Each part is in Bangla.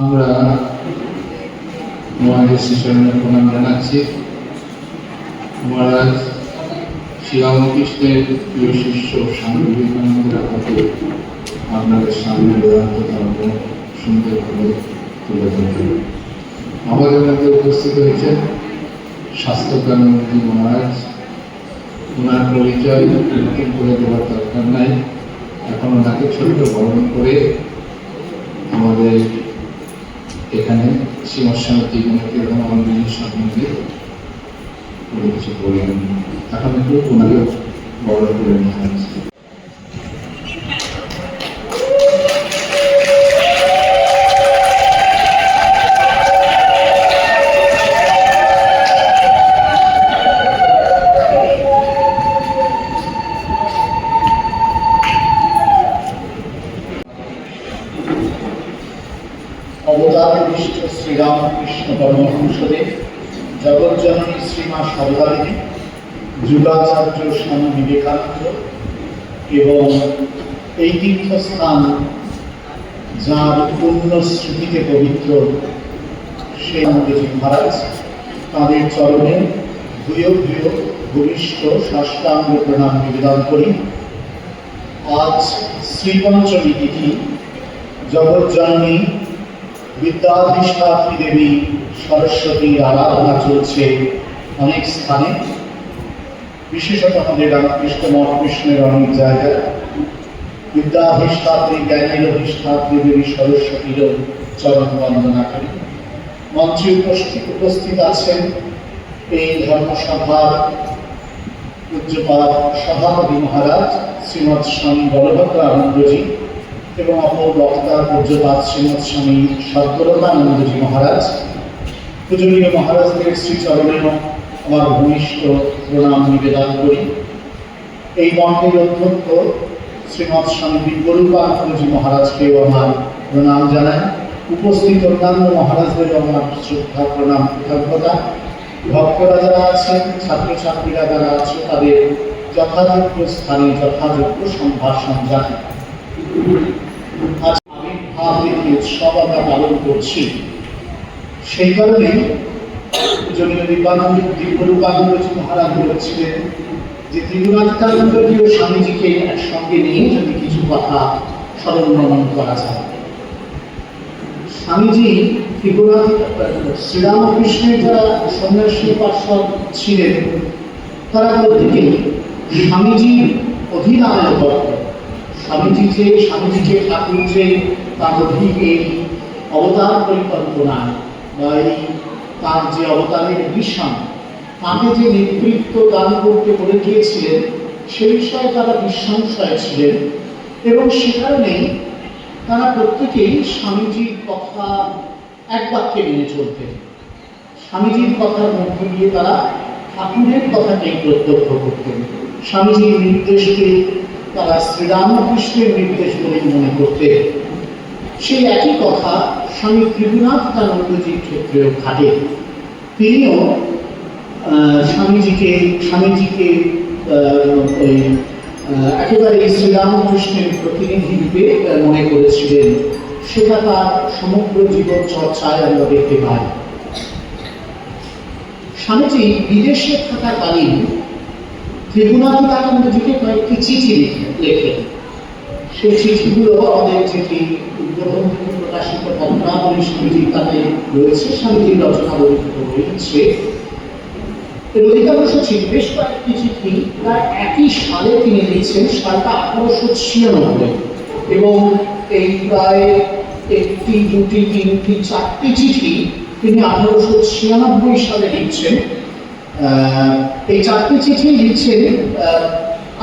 আমরা মহারাজ শিশরণের প্রণাম জানাচ্ছি। মহারাজ শ্রীরামকৃষ্ণের প্রিয় শিষ্য স্বামী বিবেকানন্দের হাতে আপনাদের সামনে বেদান্ত ধর্ম সুন্দরভাবে তুলে ধরবেন আমাদের মধ্যে উপস্থিত হয়েছেন। স্বাস্থ্যকানন্দী মহারাজ, ওনার পরিচয় নতুন করে দেওয়ার দরকার নাই। এখন ওনাকে ছোট্ট বরণ করে আমাদের এখানে শ্রীমৎস্বামী গণিত এবং কোনো কিছু এখন একটু ওনাকে বড় করে নেওয়া হচ্ছে যুগাচার্য স্বামী বিবেকানন্দ এবং এই তীর্থস্থান যার পূর্ণ স্মৃতিতে পবিত্র সেই আনন্দজি মহারাজ তাঁদের চরণে ভূয় ভূয় ভূমিষ্ঠ সাষ্টাঙ্গ প্রণাম নিবেদন করি। আজ শ্রীপঞ্চমী তিথি, জগজ্জননী বিদ্যাধিষ্ঠাত্রী দেবী সরস্বতীর আরাধনা চলছে অনেক স্থানে। বিশেষত আমাদের রামকৃষ্ণ মঠ কৃষ্ণের অনেক জায়গায়। বিদ্যাধিষ্ঠাত্রী জ্ঞানের অধিষ্ঠাত্রী দেবী সরস্বতীরও চরণ বন্দনা করি। মঞ্চে উপস্থিত উপস্থিত আছেন এই ধর্মসভার পূজ্যপাত সভাপতি মহারাজ শ্রীমৎ স্বামী বলভদ্র আনন্দজি এবং অপর বক্তা পূজ্যপাত শ্রীমৎ স্বামী সদ্গরতানন্দজি মহারাজ। পূজনীয় মহারাজদের শ্রীচরণেও আমার ভূমিষ্ঠ প্রণাম নিবেদন করি। এই মঠের অধ্যক্ষ শ্রীমৎ স্বামী দিব্যরূপানন্দজি মহারাজকেও আমার প্রণাম জানাই উপস্থিত অন্যান্য মহারাজদেরও আমার শ্রদ্ধা, প্রণাম, কৃতজ্ঞতা। ভক্তরা যারা আছেন, ছাত্রছাত্রীরা যারা আছে, তাদের যথাযোগ্য স্থানে যথাযোগ্য সম্ভাষণ জানাই আজ আবির্ভাব তিথি উৎসব আমরা পালন করছি। সেই কারণে জনীয় দিব্যানন্দ দিব্যরূপানন্দজি মহারাজ বলেছিলেন যে স্বামীজিকে একসঙ্গে নিয়ে যদি কিছু কথা স্মরণ করা যায়। স্বামীজি শ্রীরামকৃষ্ণের যারা সন্ন্যাসী ছিলেন, তারা স্বামীজির স্বামীজি যে ঠাকুর যে তার অধীন এই অবতার পরিকল্পনায় বা এই তার যে অবতারের ভীষণ তাকে যে নেতৃত্ব দান করতে বলে গিয়েছিলেন, সে বিষয়ে তারা বিসংশয় ছিলেন। এবং সে কারণেই তারা প্রত্যেকেই স্বামীজির কথা এক বাক্যে মেনে চলতেন। স্বামীজির কথার মধ্য দিয়ে তারা ঠাকুরের কথাকেই প্রত্যক্ষ করতেন। স্বামীজির নির্দেশকে তারা শ্রীরামকৃষ্ণের নির্দেশ বলে মনে করতেন। সেই একই কথা স্বামী ত্রিগুণাথ কানন্দজির ক্ষেত্রেও খাটে তিনিও স্বামীজিকে স্বামীজিকে একেবারে শ্রীরামকৃষ্ণের প্রতিনিধি রূপে মনে করেছিলেন। সেটা তার সমগ্র জীবন চর্চায় আমরা দেখতে পাই। স্বামীজি বিদেশে থাকাকালীন ত্রিগুণাতীতানন্দজিকে কয়েকটি চিঠি লিখে- লেখেন। সেই চিঠিগুলো আমাদের যেটি উদ্বোধন থেকে প্রকাশিত পত্রাবলী স্বামীজির তাতে রয়েছে স্বামীজির রচনাবলী রয়েছে। এর অধিকাংশ চিঠি, বেশ কয়েকটি চিঠি, প্রায় একই সালে তিনি লিখছেন, সালটা আঠারোশো ছিয়ানব্বই। এবং এই প্রায় একটি, দুটি, তিনটি, চারটি চিঠি তিনি আঠারোশো ছিয়ানব্বই সালে লিখছেন। এই চারটি চিঠি লিখছেন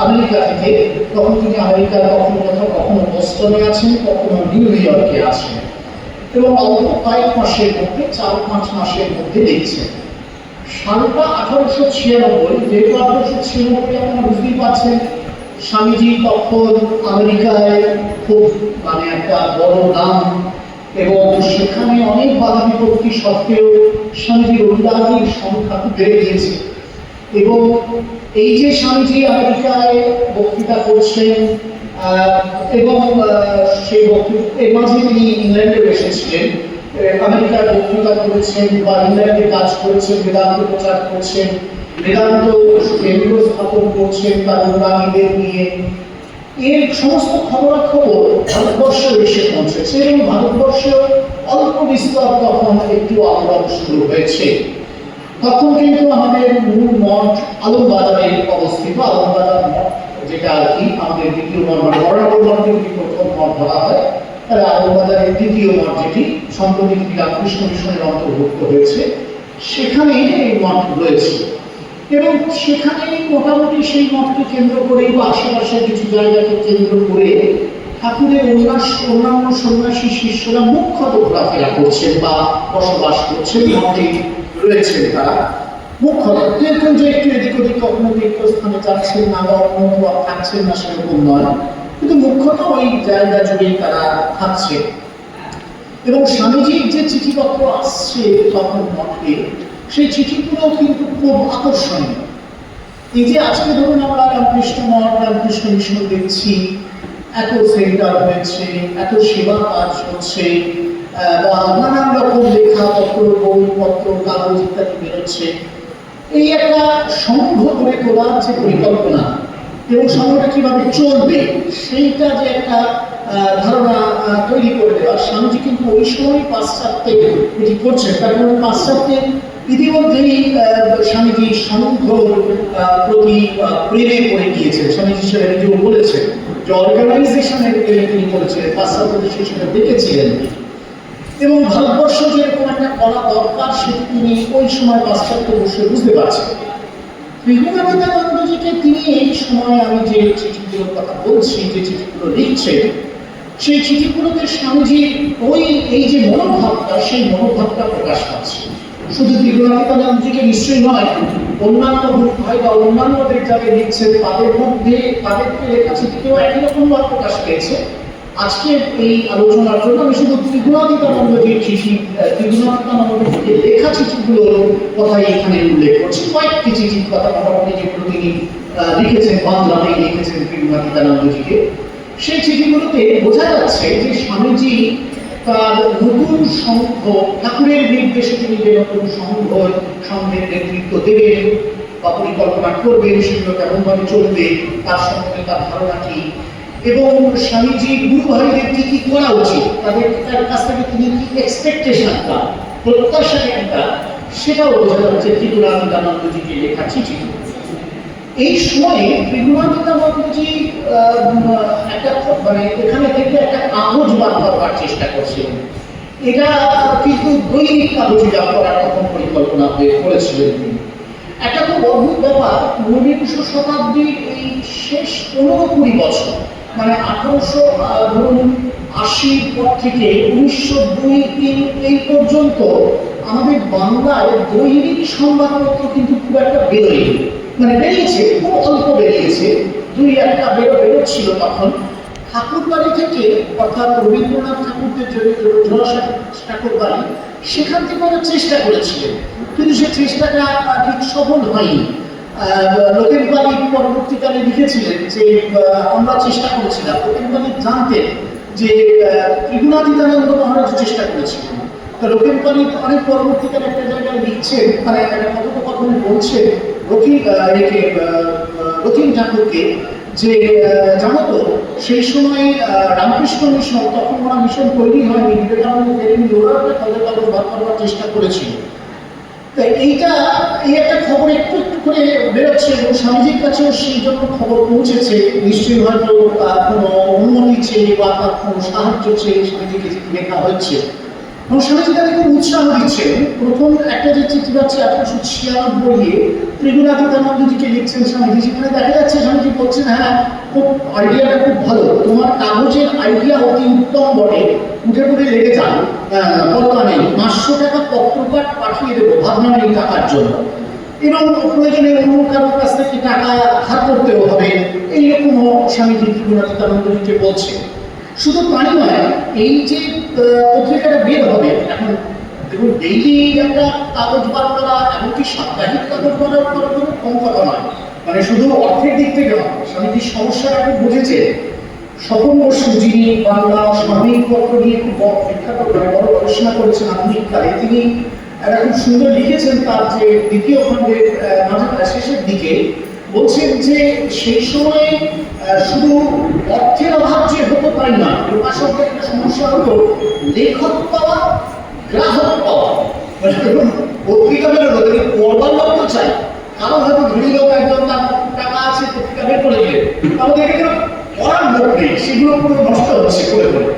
আমেরিকা থেকে তখন তিনি আমেরিকার কখনো কোথাও, কখনো বোস্টনে আছেন, কখনো নিউ ইয়র্কে আছেন। এবং অল্প কয়েক মাসের মধ্যে, চার পাঁচ মাসের মধ্যে দেখছেন। সালটা আঠারোশো ছিয়ানব্বই, যেহেতু আঠারোশো ছিয়ানব্বই আপনারা বুঝতেই পারছেন, স্বামীজি তখন আমেরিকায় খুব মানে একটা বড় নাম, এবং সেখানে অনেক বাধা বিপত্তি সত্ত্বেও স্বামীজির অনুরাগীর সংখ্যা বেড়ে গিয়েছে। এবং এই যে স্বামীজি আমেরিকায় বক্তৃতা করছেন এবং সেই বক্তৃতা, এর মাঝে তিনি ইংল্যান্ডে এসেছিলেন। আমেরিকার বক্তৃতা করেছেন বা ইংল্যান্ডে কাজ করেছেন, বেদান্ত প্রচার করছেন, বেদান্ত কেন্দ্র স্থাপন করছেন তার অনুগামীদের নিয়ে। এর সমস্ত খবরাখবর ভারতবর্ষে এসে পৌঁছেছে এবং ভারতবর্ষে অল্প বিস্তর তখন একটু আন্দোলন শুরু হয়েছে। তখন কিন্তু আমাদের মূল মঠ আলমবাজারে অবস্থিত, আলমবাজার মঠ, যেটা আর কি আমাদের দ্বিতীয় মঠ মানে বরাবর মঠকে যদি প্রথম মঠ ধরা হয়, তাহলে আলমবাজারের দ্বিতীয় মঠ যেটি সম্প্রতি রামকৃষ্ণ মিশনের অন্তর্ভুক্ত হয়েছে, সেখানেই এই মঠ রয়েছে। এবং সেখানে মোটামুটি সেই মঠকে কেন্দ্র করে বা আশেপাশে কিছু জায়গাকে কেন্দ্র করে ঠাকুরের অন্যান্য সন্ন্যাসী শিষ্যরা মুখ্যত ঘোরাফেরা করছেন বা বসবাস করছেন মঠে রয়েছেন তারা। মুখ্যত কেউ যে একটু এদিক ওদিক কখনো তীর্থস্থানে যাচ্ছেন না বা অন্য থাকছেন না সেরকম নয়, কিন্তু মুখ্যত ওই জায়গা জুড়েই তারা থাকছে এবং স্বামীজির যে চিঠিপত্র আসছে তখন মঠে, সেই চিঠিগুলো কিন্তু খুব আকর্ষণীয়। এই যে আজকে ধরুন আমরা রামকৃষ্ণ মঠ, রামকৃষ্ণ মিশন দেখছি এত সেন্টার হয়েছে, এত সেবা কাজ হচ্ছে বা নানান রকম কাগজ ইত্যাদি বেরোচ্ছে। এই একটা করে তোলার যে পরিকল্পনা, এবং চলবে, সেইটা যে একটা ধারণা তৈরি করে দেওয়া স্বামীজি কিন্তু ওই সময় পাশ্চাত্যে এটি করছেন। কারণ পাশ্চাত্যে ইতিমধ্যেই স্বামীজি সংঘ প্রতি প্রেমে পড়ে গিয়েছেন। স্বামীজি সেটা নিজেও বলেছেন। যে অর্গানাইজেশনের তিনি করেছিলেন, পাশ্চাত্য সেটা দেখেছিলেন এবং ভারতবর্ষ যে এরকম একটা করা দরকার সেটি তিনি ওই সময় পাশ্চাত্য বসে বুঝতে পারছেন। বিবেকানন্দজিকে তিনি এই সময় আমি যে চিঠিগুলোর কথা বলছি, যে চিঠিগুলো লিখছেন সেই চিঠিগুলোতে স্বামীজির ওই, এই যে মনোভাবটা, সেই মনোভাবটা প্রকাশ পাচ্ছে। শুধু বিবেকানন্দজিকে নিশ্চয়ই নয় অন্যান্য বা অন্যান্যদের যাদের তাদের মধ্যে তাদেরকে লেখা একই রকম ভাব প্রকাশ পেয়েছে। আজকে এই আলোচনার জন্য আমি শুধু ত্রিগুণাতীতানন্দজির চিঠি আহ, ত্রিগুণাতীতানন্দজিকে লেখা চিঠিগুলোর কথাই এখানে উল্লেখ করছি। কয়েকটি চিঠির কথা মোটামুটি যেগুলো তিনি লিখেছেন বাংলাতেই লিখেছেন ত্রিগুণাতীতানন্দজিকে সেই চিঠিগুলোতে বোঝা যাচ্ছে যে স্বামীজি তার নতুন সংঘ, ঠাকুরের নির্দেশে তিনি যে নতুন সংঘ সংঘের নেতৃত্ব দেবেন, বা পরিকল্পনা করবেন, সেগুলো কেমনভাবে চলবে, তার সম্বন্ধে তার ধারণা কি? এবং স্বামীজি, গুরু ভাইদের কি কি করা উচিত? তাদের তার কাছ থেকে তিনি কি এক্সপেকটেশনটা প্রত্যাশাটা সেটাও বোঝা যাচ্ছে ত্রিপুরা ত্রিপুরানন্দানন্দজিকে লেখা চিঠি এই সময়ে ত্রিগুণাতীতানন্দজি একটা মানে এখানে থেকে একটা কাগজ বার করবার চেষ্টা করছিলেন এটা কিন্তু দৈনিক কাগজে বার করার তখন পরিকল্পনা হয়ে করেছিলেন। তিনি একটা খুব অদ্ভুত ব্যাপার ঊনবিংশ শতাব্দীর এই শেষ পনেরো কুড়ি বছর মানে আঠারোশো ধরুন আশির পর থেকে উনিশশো দুই তিন এই পর্যন্ত আমাদের বাংলায় দৈনিক সংবাদপত্র কিন্তু খুব একটা বেরোয়নি। মানে বেরিয়েছে, খুব অল্প বেরিয়েছে। দুই একটা বেরো বেরোচ্ছিল তখন। ঠাকুর বাড়ি থেকে, অর্থাৎ রবীন্দ্রনাথ ঠাকুরদের যে জোড়াসাঁকো ঠাকুর বাড়ি সেখান থেকে ওরা চেষ্টা করেছিলেন। কিন্তু সে চেষ্টাটা ঠিক সফল হয়নি। লোকের বাড়ি পরবর্তীকালে লিখেছিলেন যে আমরা চেষ্টা করেছিলাম। লোকের বাড়ি জানতেন যে ত্রিগুণাতীতানন্দ মহারাজ চেষ্টা করেছিলেন। লোকের বাড়ি অনেক পরবর্তীকালে একটা জায়গায় লিখছেন মানে কথোপকথনে বলছেন রকিম একে যে জানো তো, সেই রামকৃষ্ণ মিশন, তখন ওরা মিশন তৈরি হয়নি, বিবেকানন্দ ওরা একটা তাদের বার করবার চেষ্টা করেছিল। এইটা, এই একটা খবর একটু একটু করে বেরোচ্ছে এবং স্বামীজির কাছেও সেই জন্য খবর পৌঁছেছে, নিশ্চয়ই হয়তো কোনো অনুমতি চেয়ে বা কোনো সাহায্য চেয়ে স্বামীজিকে লেখা হচ্ছে এবং স্বামীজি খুব উৎসাহ দিচ্ছেন প্রথম একটা যে চিঠি পাচ্ছে আঠারোশো ছিয়ানব্বইয়ে ত্রিগুণাতীতানন্দজিকে লিখছেন স্বামীজি, সেখানে দেখা যাচ্ছে স্বামীজি বলছেন হ্যাঁ খুব আইডিয়াটা খুব ভালো। তোমার কাগজের আইডিয়া অতি উত্তম বটে। উঠে উঠে লেগে যান কথা নেই। পাঁচশো টাকা পত্রপাঠ পাঠিয়ে দেবো ভাবনা নেই টাকার জন্য। এবং প্রয়োজনে অন্য কারোর কাছ থেকে টাকা ধার করতেও হবে। এইরকমও স্বামীজি ত্রিগুণাতীতানন্দজিকে বলছে শুধু তাই নয়, এই যে পত্রিকাটা বের হবে, এখন দেখুন ডেইলি একটা কাগজ বার করা, এমনকি সাপ্তাহিক কাগজ বার করা কোনো কম কথা নয়। মানে শুধু অর্থের দিক থেকে নয়, স্বামীজি সমস্যাটা খুব বুঝেছে স্বপন বসু যিনি বাংলা স্বাভাবিক পত্র নিয়ে খুব বড় বিখ্যাত বড় গবেষণা করেছেন আধুনিক কালে তিনি একটা খুব সুন্দর লিখেছেন তার যে দ্বিতীয় খণ্ডের মাঝে শেষের দিকে বলছেন যে সেই সময়ে শুধু অর্থের অভাব যে হতে পারে না প্রকাশকদের একটা সমস্যা হতো, লেখক পাওয়া, গ্রাহক পাওয়া। মানে পত্রিকা বেরোলো তিনি পড়বার লোক তো চাই। কারও হয়তো ধনী লোক একজন তার টাকা আছে, পত্রিকা বের করে দিলেন আমাদের এখানে পড়ার লোক নেই, সেগুলো পুরো নষ্ট হচ্ছে করে করে।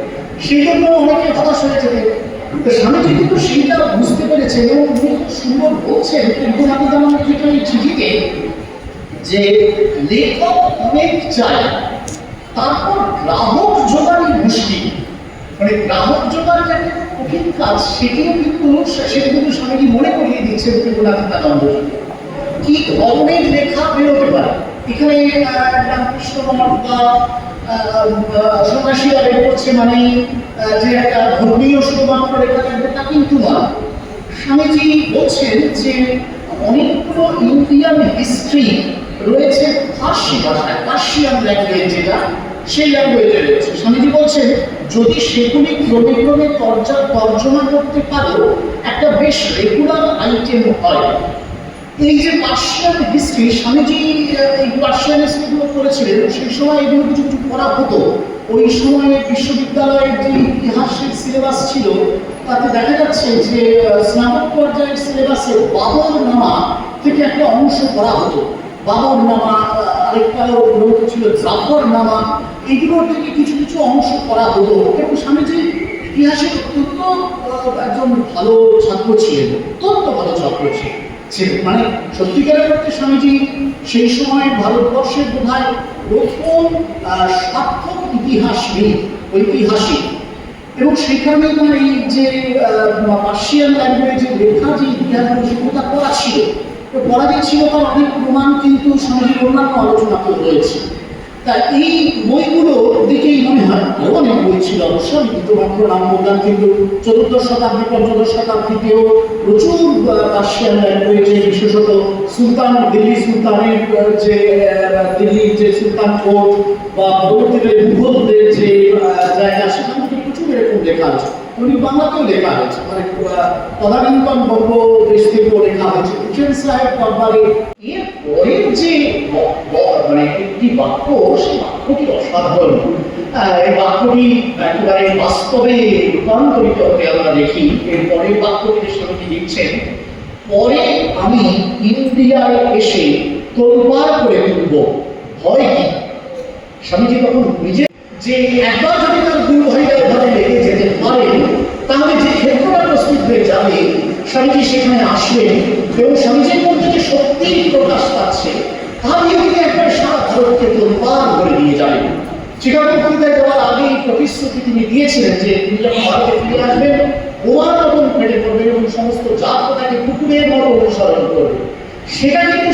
সেই জন্য অনেকে হতাশ হয়ে তো স্বামীজি কিন্তু সেইটা বুঝতে পেরেছেন এবং উনি সুন্দর বলছেন। কিন্তু আমি যেমন চিঠিতে যে লেখক অনেক চায়, তারপর গ্রাহক জোগাড়ই মুশকিল। মানে গ্রাহক জোগাড় যে একটা কঠিন কাজ, সেটিও কিন্তু সেটা কিন্তু স্বামীজি মনে করিয়ে দিচ্ছেন ত্রিপুরানন্দ কি ধরনের লেখা বেরোতে পারে? এখানে রামকৃষ্ণ বা সন্ন্যাসীরা বের করছে মানে যে একটা ধর্মীয় শুধুমাত্র লেখা থাকবে তা কিন্তু নয়। স্বামীজি বলছেন যে অনেকগুলো ইন্ডিয়ান হিস্ট্রি রয়েছে ফার্সি ভাষায় পার্সিয়ান ল্যাঙ্গুয়েজ যেটা, সেই ল্যাঙ্গুয়েজে রয়েছে। স্বামীজি বলছেন, যদি সেগুলি ক্রমে ক্রমে তর্জা, তর্জমা করতে পারো, একটা বেশ রেগুলার আইটেম হয়। এই যে পার্সিয়ান হিস্ট্রি স্বামীজি এই পার্সিয়ান হিস্ট্রিগুলো করেছিলেন, সেই সময় এগুলো কিছু কিছু পড়া হতো। ওই সময়ে বিশ্ববিদ্যালয়ের যে ইতিহাসের সিলেবাস ছিল, তাতে দেখা যাচ্ছে যে স্নাতক পর্যায়ের সিলেবাসে বাবর নামা থেকে একটা অংশ করা হতো। বাবর নামা, আরেকটা গ্রন্থ ছিল জাফর নামা। এইগুলোর থেকে কিছু কিছু অংশ করা হতো এবং স্বামীজি ইতিহাসের অত্যন্ত একজন ভালো ছাত্র ছিলেন, অত্যন্ত ভালো ছাত্র ছিলেন। মানে সত্যিকারের অর্থে স্বামীজি সেই সময় ভারতবর্ষের বোধহয় প্রথম সার্থক ইতিহাসবিদ ঐতিহাসিক। এবং সেখানে মানে এই যে পার্সিয়ান ল্যাঙ্গুয়েজে লেখা যে ইতিহাসগুলো সেগুলো তার পড়া ছিল। তো পড়া যে ছিল তার অনেক প্রমাণ কিন্তু স্বামীজির অন্যান্য আলোচনাতেও রয়েছে তা এই বইগুলো দেখেই মনে হয় অনেক বই ছিল অবশ্য আমি দুটো মাত্র নাম বললাম কিন্তু চতুর্দশ শতাব্দী পঞ্চদশ শতাব্দীতেও প্রচুর পার্সিয়ান ল্যাঙ্গুয়েজে বিশেষত সুলতান দিল্লি সুলতানের যে আহ, দিল্লির যে সুলতান কোর্ট বা পরবর্তীকালে মুঘলদের যে জায়গা সেখান প্রচুর এরকম লেখা আছে। উনি বাংলাতেও লেখা হয়েছে মানে তদানীন্তন বঙ্গ দেশ থেকেও লেখা হয়েছে হুসেন সাহেব দরবারে যে মানে একটি বাক্য, সেই বাক্যটি অসাধারণ। এই বাক্যটি একেবারে বাস্তবে রূপান্তরিত হতে আমরা দেখি। এর পরের বাক্যটি স্বামীজি লিখছেন, পরে আমি ইন্ডিয়ায় এসে তোলবার করে তুলব। হয় কি? স্বামীজি তখন নিজে যে একবার যদি তার গুরু ভাইরা ঘরে লেগে যেতে পারেন তাহলে যে ক্ষেত্রটা প্রস্তুত হয়ে যাবে, স্বামীজি সেখানে আসবেন এবং স্বামীজির মধ্যে যে শক্তি প্রকাশ পাচ্ছে সেটা কিন্তু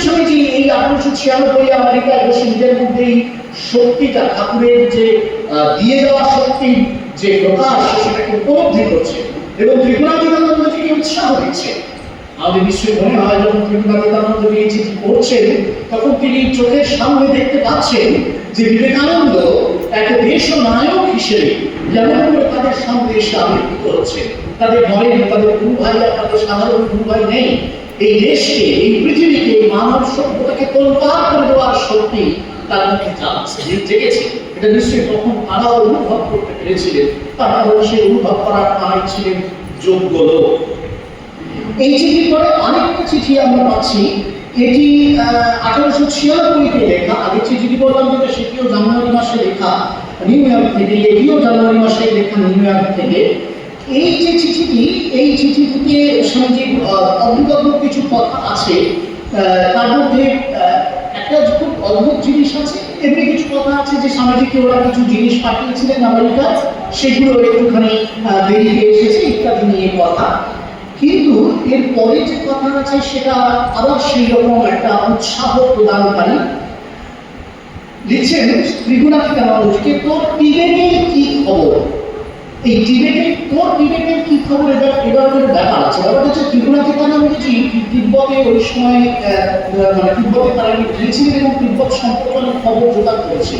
ছিয়ানব্বই আমেরিকায় বসে নিজের মধ্যে এই শক্তিটা, ঠাকুরের যে দিয়ে যাওয়া শক্তির যে প্রকাশ, সেটাকে উপলব্ধি করছে। এবং ত্রিপুরা বিধানমন্ত্রী থেকে উৎসাহ দিচ্ছে? আমাদের নিশ্চয়ই মনে হয় যখন ত্রিপুরাতীতানন্দজি এই চিঠি পড়ছেন তখন তিনি চোখের সামনে দেখতে পাচ্ছেন যে বিবেকানন্দ এক দেশ নায়ক হিসেবে যেমন করে তাদের সামনে এসে আবির্ভূত হচ্ছে তাদের ঘরে তাদের গুরু ভাইরা তাদের সাধারণ গুরু ভাই নেই। এই দেশকে, এই পৃথিবীকে মানব সভ্যতাকে তোলপাড় করে দেওয়ার শক্তি তার মধ্যে যে জেগেছে। এটা নিশ্চয়ই তখন তারা অনুভব করতে পেরেছিলেন? তারা সেই অনুভব করার তারাই ছিলেন যোগ্য লোক। এই চিঠির পরে আরেকটা চিঠি আমরা পাচ্ছি। এটি আঠারোশো ছিয়ানব্বইতে লেখা। আগের চিঠিটি বললাম যেটা, সেটিও জানুয়ারি মাসে লেখা। নিউ ইয়র্ক থেকে, এটিও জানুয়ারি মাসে লেখা নিউ ইয়র্ক থেকে। এই যে চিঠিটি এই চিঠিটিতে আহ, অদ্ভুত কিছু কথা আছে তার মধ্যে একটা খুব অদ্ভুত জিনিস আছে। এমনি কিছু কথা আছে যে স্বামীজিকে ওরা কিছু জিনিস পাঠিয়েছিলেন আমেরিকা সেগুলো একটুখানি আহ, দেরিতে এসেছে ইত্যাদি নিয়ে কথা। কিন্তু এর পরে যে কথা আছে সেটা আবার সেই রকম একটা উৎসাহ প্রদানকারী লিখছেন ত্রিগুণাতি কামালজিকে তোর এই টিবেটের তোর টিবেটের কি খবর এবার এবার করে ব্যাপার আছে। ব্যাপার হচ্ছে ত্রিগুণাতি কামালজি তিব্বতে ওই সময় মানে তিব্বতে তারা গিয়েছিলেন এবং তিব্বত সম্পর্কের খবর জোগাড় করেছে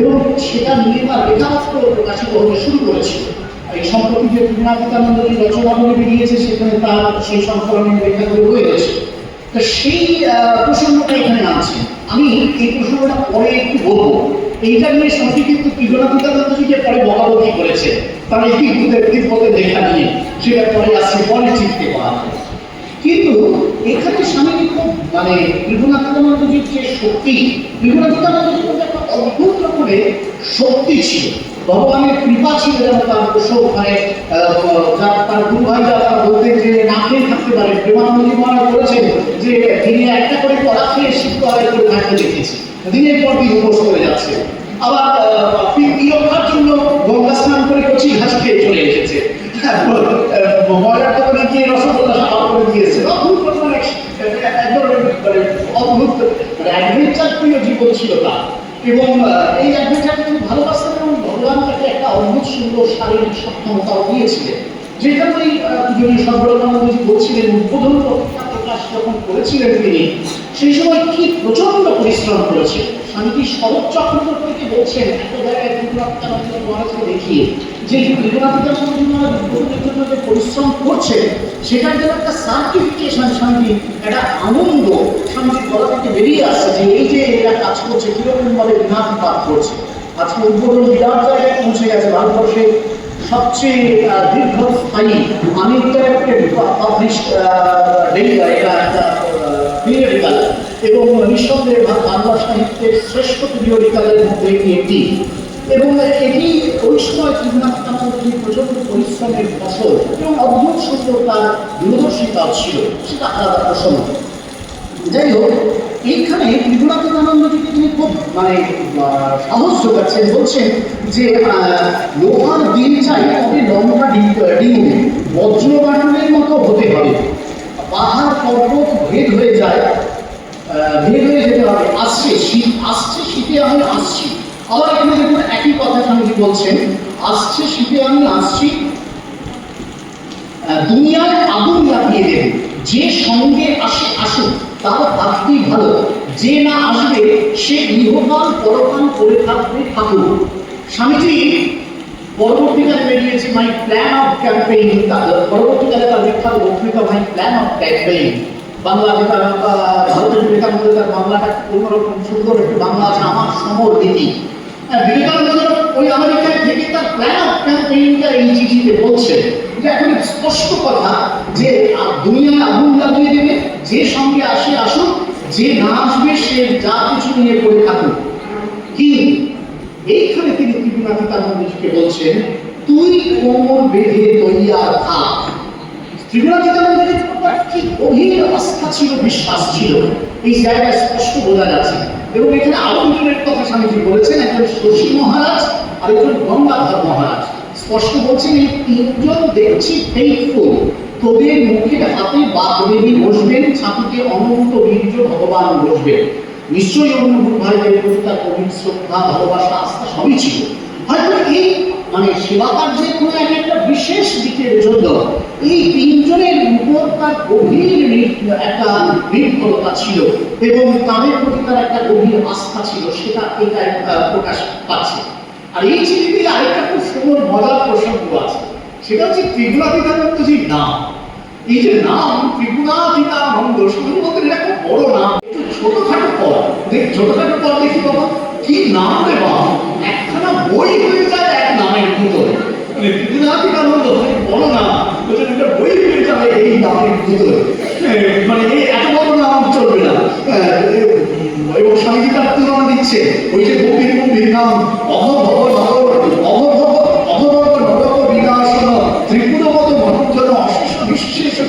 এবং সেটা নিয়ে তার লেখাপত্র প্রকাশিত হতে শুরু করেছিল এই সম্প্রতি যে পূর্ণাবতানন্দী রচনাগুলি বেরিয়েছে, সেখানে তার সেই সংকলনের লেখাগুলো রয়েছে তো সেই প্রসঙ্গটা এখানে আছে আমি এই প্রসঙ্গটা পরে একটু বলব। এইটা নিয়ে স্বামী কিন্তু ত্রিগুণাতীতানন্দজিকে পরে বকাবকি করেছে, তার এই তিব্বতের তিব্বতের লেখা নিয়ে সেটা পরে আসছে পরে চিনতে যায়। কিন্তু এখানে স্বামী খুব মানে ত্রিগুণাতীতানন্দজির যে শক্তি ত্রিগুণাতীতানন্দজির মধ্যে একটা অদ্ভুত রকমের শক্তি ছিল ভগবানের কৃপা ছিল যেন তার প্রসব মানে তার গুরু ভাই যা তার বলতেন যে না খেয়ে থাকতে পারে প্রেমানন্দী মহারাজ বলেছেন যে তিনি একটা করে কড়া খেয়ে আদায় করে থাকতে দেখেছি দিনের পর দিন উপোস করে যাচ্ছে। আবার জন্য গঙ্গা স্নান করে কচি ঘাস খেয়ে চলে এসেছে। মজার দোকানে গিয়ে রসগোল্লা করে দিয়েছে। অদ্ভুত এক- মানে মানে অ্যাডভেঞ্চার প্রিয় জীবন ছিল তার এবং এই অ্যাডভেঞ্চারকে তিনি ভালোবাসতেন এবং ভগবান তাকে একটা অদ্ভুত সুন্দর শারীরিক সক্ষমতাও দিয়েছিলেন। যেখানে সর্বরত্নানন্দজি বলছিলেন, উদ্বোধন যখন করেছিলেন তিনি, সেই সময় কি প্রচণ্ড পরিশ্রম করেছেন? স্বামীজি শরৎ চক্রবর্তীকে বলছেন একটা জায়গায় মহারাজকে দেখিয়ে যে ত্রিপুরাত্মানন্দ মহারাজ যে পরিশ্রম করছেন সেটার জন্য একটা সার্টিফিকেশন স্বামীজি, একটা আনন্দ স্বামীজি গলা থেকে বেরিয়ে আসছে যে এই যে এরা কাজ করছে, কীরকম ভাবে বিনাধিপাত করছে। আজকে উদ্বোধন বিরাট জায়গায় পৌঁছে গেছে ভারতবর্ষে। সবচেয়ে দীর্ঘস্থায়ী আনইন্টারাপ্টেড পাবলিশ পিরিয়ডিক্যাল এবং নিঃসন্দেহে বাংলা সাহিত্যের শ্রেষ্ঠ পিরিয়ডিক্যালের মধ্যে এটি এবং এটি ওই সময় ত্রিগুণাত্মানন্দী প্রচণ্ড পরিশ্রমের ফসল এবং অদ্ভুত সুন্দর তার দূরদর্শিতাও ছিল, সেটা আলাদা প্রসঙ্গ। যাই হোক এইখানে ত্রিগুণাতীতানন্দজিকে তিনি খুব মানে সাহস যোগাচ্ছেন। বলছেন যে লোহার দিন চাই তবে লঙ্কা ডিঙে বজ্রবাটনের মতো হতে হবে। পাহাড় পর্বত ভেদ হয়ে যায় ভেদ হয়ে যেতে হবে। আসছে শীত, আসছে শীতে আমি আসছি। আবার এখানে দেখুন একই কথা স্বামীজি বলছেন, আসছে শীতে আমি আসছি। দুনিয়ায় আগুন লাগিয়ে দেবে। যে সঙ্গে আসে, আসুক। তার ভাবতেই ভালো। যে না আসবে সে ইহকাল পরকাল করে থাকবে থাকুক স্বামীজি পরবর্তীকালে বেরিয়েছে মাই প্ল্যান অফ ক্যাম্পেইন পরবর্তীকালে তার বিখ্যাত বক্তৃতা my plan of campaign Bangla বেকার ভারতের মধ্যে তার বাংলাটা অন্যরকম সুন্দর একটু বাংলা আছে আমার সমর হ্যাঁ, বিবেকানন্দ ওই আমেরিকায় থেকে তার প্ল্যান অফ ক্যাম্পেইনটা এই চিঠিতে বলছে এখন স্পষ্ট কথা যে দুনিয়ায় আগুন লাগিয়ে দেবে, যে সঙ্গে আসে আসুক, যে না আসবে সে যা কিছু নিয়ে থাকুক। কিন্তু এইখানে তিনি ত্রিগুণাতীতানন্দজিকে বলছেন, তুই কোমর বেঁধে তৈয়া থাক। উপর কি গভীর আস্থা ছিল, বিশ্বাস ছিল। এই জায়গায় স্পষ্ট বোঝা যাচ্ছে। এবং এখানে আরও দুজনের কথা স্বামীজি বলেছেন, একজন শশী মহারাজ আর একজন গঙ্গাধর মহারাজ। স্পষ্ট বলছেন, এই তিনজন দেখছি ফেইথফুল তোদের মুখের হাতে বাগদেবী বসবেন ছাতুকে অনন্ত বীর্য ভগবান বসবেন। নিশ্চয়ই অন্য ভাই ভাইদের প্রতি তার কবির শ্রদ্ধা, ভালোবাসা, আস্থা সবই ছিল। হয়তো এই মানে সেবা কার্যের কোনো এক একটা বিশেষ দিকের জন্য এই তিনজনের উপর তার গভীর একটা নির্ভরতা ছিল এবং তাদের প্রতি তার একটা গভীর আস্থা ছিল, সেটা এটা প্রকাশ পাচ্ছে। আর এই চিঠিতে আরেকটা খুব সুন্দর, মজার প্রসঙ্গ আছে। সেটা হচ্ছে ত্রিগুণাতীতানন্দজির নাম। এই যে নাম ত্রিগুণাতীতানন্দ শুধু বলতে এটা খুব বড় নাম। একটু ছোটখাটো পদ, দেখ, ছোটখাটো পদ দেখি বাবা। কি নাম রে বাবা? একখানা বই হয়ে যায় এক নামের ভিতরে। মানে একটা বই হয়ে যাবে এই নামের ভিতরে। এ, মানে এই এত বড় নাম না।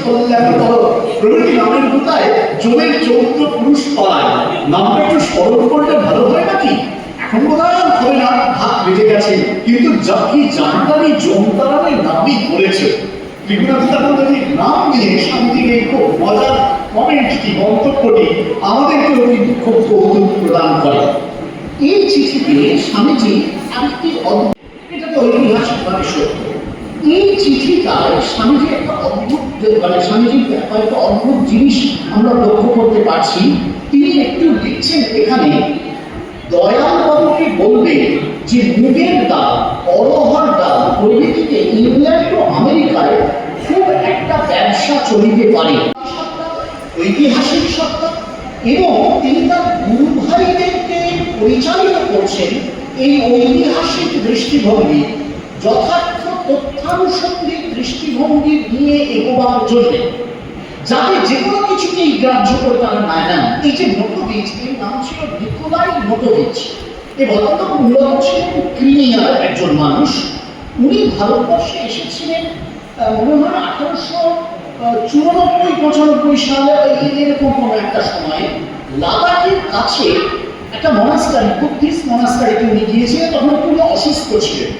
কল্যাণ জমের চৌদ্র পুরুষ পায় নামটা একটু স্মরণ করলে ভালো হয় নাকি? এখন বোধ হয় হবে না হাত বেঁচে গেছে। কিন্তু যা কি জানতারি জমতারামের নামই করেছে ত্রিগুণাতীতানন্দের নাম নিয়ে শান্তিকে খুব মজার কমেন্টটি মন্তব্যটি আমাদেরকেও কিন্তু খুব কৌতুক প্রদান করে। এই চিঠিতে স্বামীজি অদ্ভুত এটা তো ঐতিহাসিকভাবে সত্য। এই চিঠিটায় স্বামীজি একটা অদ্ভুত মানে স্বামীজির কয়েকটা অদ্ভুত জিনিস আমরা লক্ষ্য করতে পারছি। তিনি একটু লিখছেন এখানে দয়াল বাবুকে বলবে যে মুগের ডাল অরহর ডাল প্রভৃতিতে ইংল্যান্ড ও আমেরিকায় খুব একটা ব্যবসা চলিতে পারে। ঐতিহাসিক সত্তা এবং তিনি তার গুরু ভাইদেরকে পরিচালিত করছেন এই ঐতিহাসিক দৃষ্টিভঙ্গি, যথার্থ তথ্যানুসন্ধিক দৃষ্টিভঙ্গি নিয়ে এগোবার জন্য। যাতে যে কোনো কিছুকেই গ্রাহ্য করে তারা না। এই যে নোটোভিচ এর নাম ছিল নিকোলাই নোটোভিচ এ ভদ্রলোক মূলত ছিলেন ক্রিমিয়ার একজন মানুষ। উনি ভারতবর্ষে এসেছিলেন মনে হয় আঠারোশো চুরানব্বই, পঁচানব্বই সালে এরকম কোনো একটা সময়ে লাদাখের কাছে একটা মনাস্টারি বুদ্ধিস্ট মনাস্টারিতে উনি গিয়েছিলেন, তখন উনি অসুস্থ ছিলেন।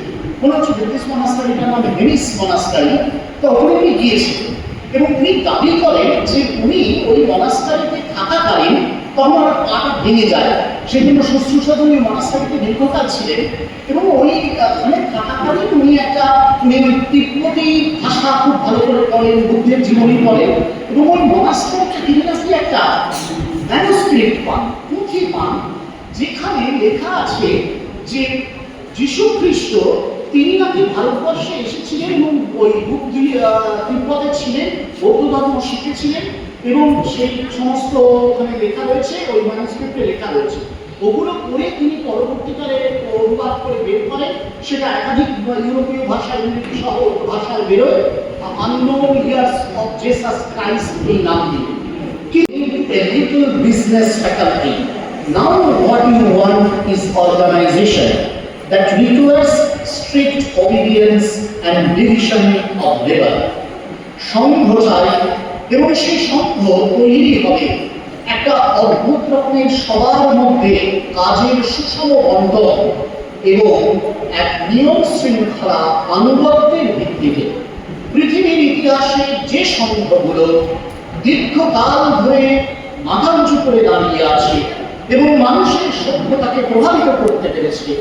মনে হচ্ছে বুদ্ধিস্ট মনাস্টারিটার নাম হেমিস মনাস্টারি তো ওখানে উনি গিয়েছিলেন। এবং উনি দাবি করেন যে উনি ওই মনাস্টারিতে থাকাকালীন তখন ওনার পাটা ভেঙে যায়। জন্য শুশ্রূষা উনি মনাস্টারিতে দীর্ঘকাল ছিলেন এবং ওই ওখানে থাকাকালীন উনি একটা তিব্বতী ভাষা খুব ভালো করে পড়েন বুদ্ধের জীবনী পড়েন এবং ওই মনাস্টারিতে তিনি নাকি একটা ম্যানুস্ক্রিপ্ট পান, পুঁথি পান, যেখানে লেখা আছে যে যীশু খ্রিস্ট তিনি নাকি ভারতবর্ষে এসেছিলেন এবং ওই আহ, তিব্বতে ছিলেন বৌদ্ধ ধর্ম শিখেছিলেন এবং সেই সমস্ত ওখানে লেখা রয়েছে ওই ম্যানুস্ক্রিপ্টে লেখা রয়েছে। ওগুলো পড়ে তিনি পরবর্তীকালে অনুবাদ করে বের করেন সেটা একাধিক ইউরোপীয় ভাষা ইংরেজি সহ ভাষায় বেরোয়। Unknown years of Jesus Christ এই নাম দিয়ে। Faculty. Now what you want is organization. That requires strict obedience and division of labor. সংঘ চাই এবং সেই সংঘ তৈরি হবে একটা অদ্ভুত রকমের সবার মধ্যে কাজের সুষম বন্টন এবং এক নিয়ম শৃঙ্খলা আনুগত্যের ভিত্তিতে পৃথিবীর ইতিহাসে যে সংঘগুলো দীর্ঘকাল ধরে উঁচু করে দাঁড়িয়ে আছে এবং মানুষের সভ্যতাকে প্রভাবিত করতে পেরেছে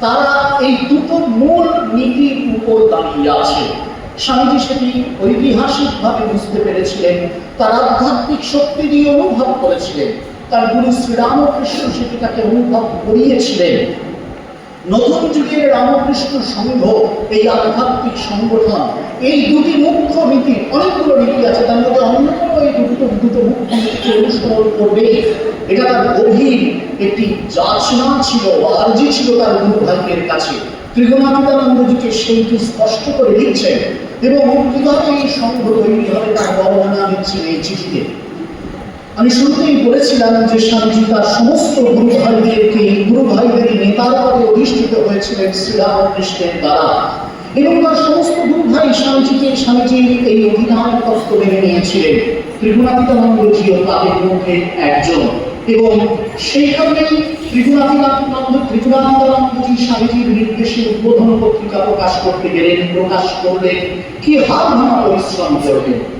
তারা এই দুটো মূল নীতির উপর দাঁড়িয়ে আছে। স্বামীজি সেটি ঐতিহাসিকভাবে বুঝতে পেরেছিলেন, তার আধ্যাত্মিক শক্তি দিয়ে অনুভব করেছিলেন, তার গুরু শ্রীরামকৃষ্ণ সেটি তাকে অনুভব করিয়েছিলেন। নতুন যুগের রামকৃষ্ণ সংঘ, এই আধ্যাত্মিক সংগঠন, এই দুটি মুখ্য নীতি, অনেকগুলো নীতি আছে, তার মধ্যে অন্যতম এই দুটো দুটো মুখ্য নীতিকে অনুসরণ করবে। এটা তার গভীর একটি যাচনা ছিল আর্জি ছিল তার গুরু ভাইয়ের কাছে। ত্রিগুণাতীতানন্দজিকে সেইটি স্পষ্ট করে দিচ্ছেন এবং কীভাবে এই সংঘ তৈরি হবে তার বর্ণনা দিচ্ছেন এই চিঠিতে। আমি শুরুতেই বলেছিলাম যে স্বামীজি তার সমস্ত গুরু ভাইদেরকে গুরু ভাইদের নেতার অধিষ্ঠিত হয়েছিলেন শ্রীরামকৃষ্ণের দ্বারা। এবং তার সমস্ত গুরু ভাই স্বামীজিকে, স্বামীজি এই অধিনায়ক তত্ত্ব মেনে নিয়েছিলেন। ত্রিগুণাতীতানন্দজিও তাদের মধ্যে একজন। এবং সেইখানেই ত্রিগুণাতীতানন্দ ত্রিগুণানন্দানন্দজি স্বামীজির নির্দেশে উদ্বোধন পত্রিকা প্রকাশ করতে গেলেন, প্রকাশ করলেন, কি হার ভাঙা পরিশ্রম করলেন।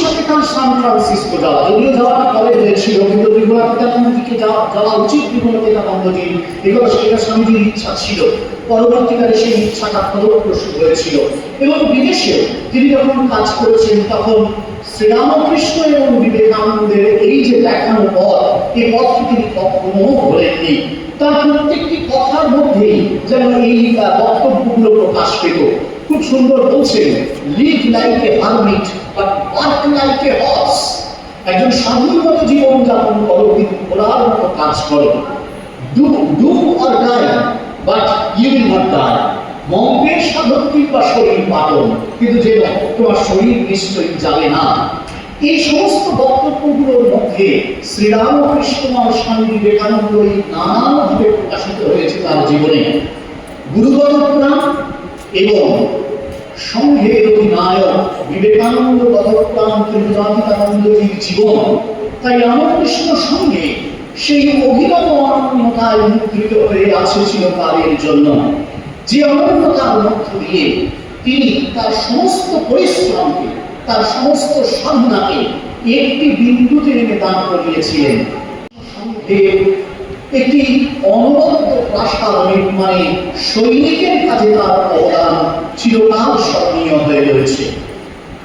সাথে তার সান ফ্রান্সিসকো যাওয়া। যদিও হয়েছিল কিন্তু বিমলাতীতানন্দজিকে যাওয়া উচিত বিমলাতীতানন্দজির এগুলো সেটা স্বামীজির ইচ্ছা ছিল। পরবর্তীকালে সেই ইচ্ছাটা ফলপ্রসূ হয়েছিল। এবং বিদেশে তিনি যখন কাজ করেছেন, তখন শ্রীরামকৃষ্ণ এবং বিবেকানন্দের এই যে দেখানো পথ, এই পথকে তিনি কখনো ভোলেননি। তার প্রত্যেকটি কথার মধ্যেই যেন এই বক্তব্যগুলো প্রকাশ পেত। খুব সুন্দর বলছেন live like a hermit but work like a horse একজন সাধুর মতো জীবন যাপন করো কিন্তু ঘোড়ার মতো কাজ করো do do or die but you will not die মঙ্গের সাধন কিংবা শরীর পালন কিন্তু যে তোমার শরীর নিশ্চয়ই যাবে না। এই সমস্ত বক্তব্যগুলোর মধ্যে শ্রীরামকৃষ্ণ স্বামী বিবেকানন্দ এই নানাভাবে প্রকাশিত হয়েছে তার জীবনে। গুরুগত প্রাণ এবং সংঘের সঙ্গে সেই অভিনব অনন্যতায় মুদ্রিত হয়ে আছে চিরকালের জন্য। যে অনন্যতার মধ্য দিয়ে তিনি তার সমস্ত পরিশ্রমকে, তার সমস্ত সাধনাকে একটি বিন্দুতে এনে দান করিয়েছিলেন একটি অনবদ্য প্রাসাদ নির্মাণে সৈনিকের কাজে তার অবদান চিরকাল স্মরণীয় হয়ে রয়েছে।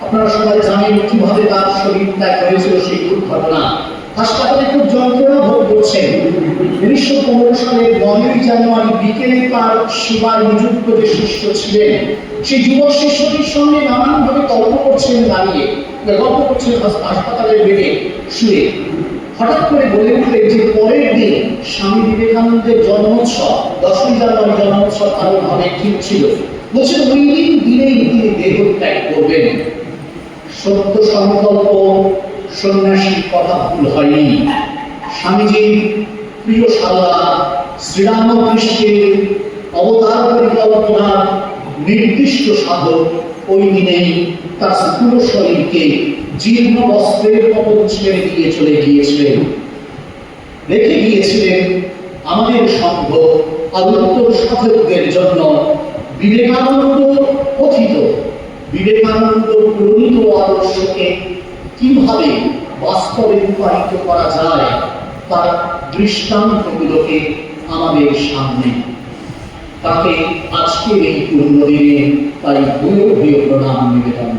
আপনারা সবাই জানেন কীভাবে তার শরীর ত্যাগ হয়েছিল সেই দুর্ঘটনা। হাসপাতালে খুব যন্ত্রণা ভোগ করছেন। উনিশশো পনেরো সালের নয়ই জানুয়ারি বিকেলে তার সেবায় নিযুক্ত যে শিষ্য ছিলেন, সেই যুবক শিষ্যটির সঙ্গে নানানভাবে গল্প করছিলেন দাঁড়িয়ে। গল্প করছিলেন হাস- হাসপাতালের বেডে। শুয়ে হঠাৎ করে বলে উঠলেন যে পরের দিন স্বামী বিবেকানন্দের জন্মোৎসব দশই জানুয়ারি জন্মোৎসব পালন হবে, ঠিক ছিল। বলছেন, ওই দিন দিনেই তিনি দেহ ত্যাগ করবেন। সত্য সংকল্প, সন্ন্যাসীর কথা ভুল হয়নি। স্বামীজির প্রিয় সারদা শ্রীরামকৃষ্ণের অবতার পরিকল্পনা নির্দিষ্ট সাধক ওই দিনেই তার স্থূল শরীরকে জীর্ণ বস্ত্রের ছেড়ে দিয়ে চলে গিয়েছিলেন। রেখে গিয়েছিলেন আমাদের উত্তর সাধকদের জন্য বিবেকানন্দ কথিত। বিবেকানন্দ প্রণীত আদর্শকে কীভাবে বাস্তবে রূপায়িত করা যায় তার দৃষ্টান্তগুলোকে আমাদের সামনে তাকে আজকের এই পূর্ণ দিনে তাই ভূয় ভূয় প্রণাম নিবেদন